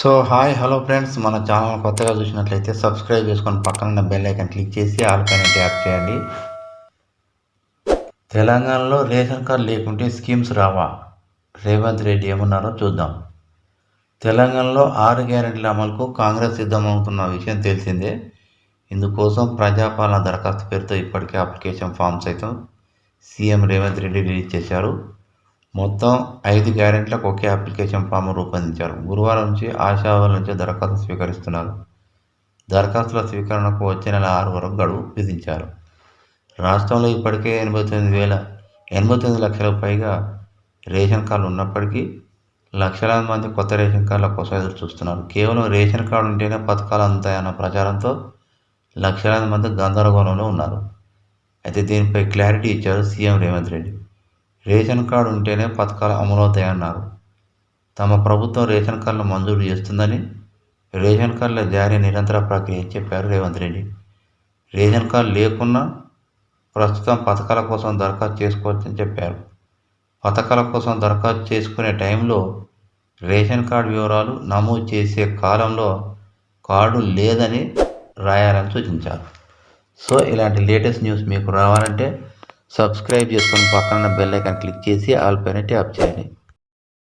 So hi hello friends. మన channel కొత్తగా చూసినట్లయితే సబ్స్క్రైబ్ చేసుకొని పక్కన ఉన్న బెల్ ఐకన్ క్లిక్ చేసి ఆల్ పైన ట్యాప్ చేయండి. తెలంగాణలో రేషన్ కార్డు లేకుంటే స్కీమ్స్ రావా? రేవంత్ రెడ్డి ఏమన్నారో చూద్దాం. తెలంగాణలో ఆరు గ్యారెంటీల అమలుకు కాంగ్రెస్ సిద్ధమవుతున్న విషయం తెలిసిందే. ఇందుకోసం ప్రజాపాలన దరఖాస్తు పేరుతో ఇప్పటికే అప్లికేషన్ ఫామ్ సైతం సీఎం రేవంత్ రెడ్డి రిలీజ్ చేశారు. మొత్తం ఐదు గ్యారెంట్లకు ఒకే అప్లికేషన్ ఫామ్ రూపొందించారు. గురువారం నుంచి ఆశావాల నుంచి దరఖాస్తు స్వీకరిస్తున్నారు. దరఖాస్తుల స్వీకరణకు వచ్చే నెల ఆరు వరకు గడువు విధించారు. రాష్ట్రంలో ఇప్పటికే ఎనభై తొమ్మిది వేల ఎనభై తొమ్మిది లక్షలకు పైగా రేషన్ కార్డులు ఉన్నప్పటికీ లక్షలాది మంది కొత్త రేషన్ కార్డుల కోసం ఎదురు చూస్తున్నారు. కేవలం రేషన్ కార్డు ఉంటేనే పథకాలు అందుతాయన్న ప్రచారంతో లక్షలాది మంది గందరగోళంలో ఉన్నారు. అయితే దీనిపై క్లారిటీ ఇచ్చారు CM Revanth Reddy. Ration card ఉంటేనే పథకాలు అమలవుతాయన్నారు తమ ప్రభుత్వం రేషన్ కార్డులు మంజూరు చేస్తుందని రేషన్ కార్డుల జారీ నిరంతర ప్రక్రియ అని చెప్పారు రేవంత్ రెడ్డి. రేషన్ కార్డు లేకున్నా ప్రస్తుతం పథకాల కోసం దరఖాస్తు చేసుకోవచ్చని చెప్పారు. పథకాల కోసం దరఖాస్తు చేసుకునే టైంలో రేషన్ కార్డు వివరాలు నమోదు చేసే కాలంలో కార్డు లేదని రాయాలని సూచించారు. సో ఇలాంటి లేటెస్ట్ న్యూస్ మీకు రావాలంటే సబ్స్క్రైబ్ చేసుకొని పక్కన బెల్ ఐకాన్ క్లిక్ చేసి ఆల్ పైన ట్యాప్ చేయండి.